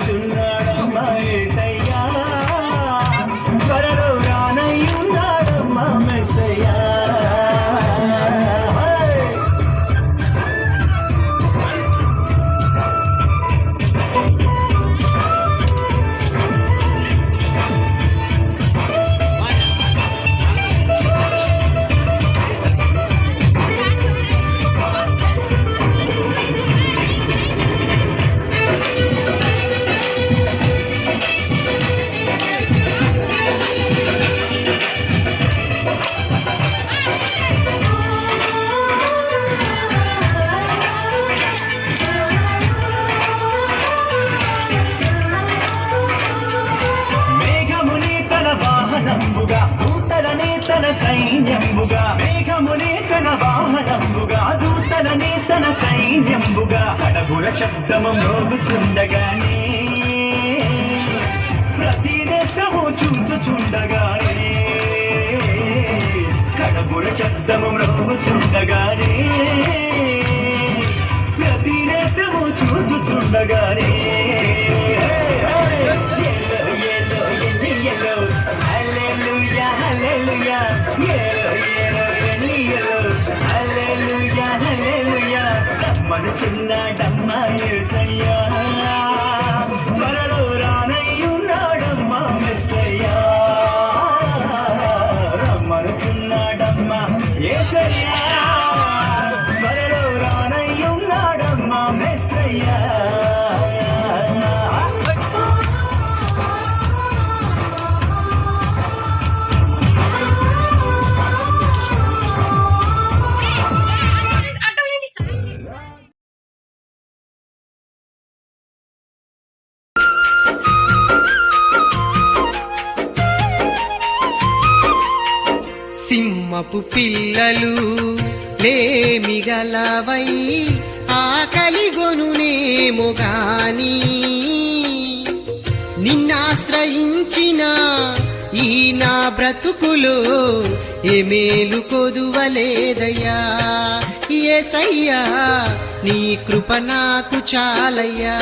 சொன்னார் వాహనంబుగా దూతలనే తన సైన్యంబుగా మేఘమునే తన వాహనంబుగా దూతలనే తన సైన్యంబుగా కడగుర శబ్దము మోగుచుండగానే ప్రతి నేత్రము చూచుచుండగానే కడగుర శబ్దము మోగుచుండగానే ప్రతి నేత్రము చూచుచుండగానే రమ్మను చిన్నాడమ్మా యేసయ్యా. త్వరలో రానయ్యున్నాడమ్మా మెస్సయ్యా. రమ్మను చిన్నాడమ్మా ఏసయ్యా సింహపు పిల్లలు లేమిగలవై ఆకలిగొనునేమో గాని. నిన్నాశ్రయించిన ఈ నా బ్రతుకులో ఏ మేలు కొదువలేదయ్యా. ఏసయ్యా నీ కృప నాకు చాలయ్యా.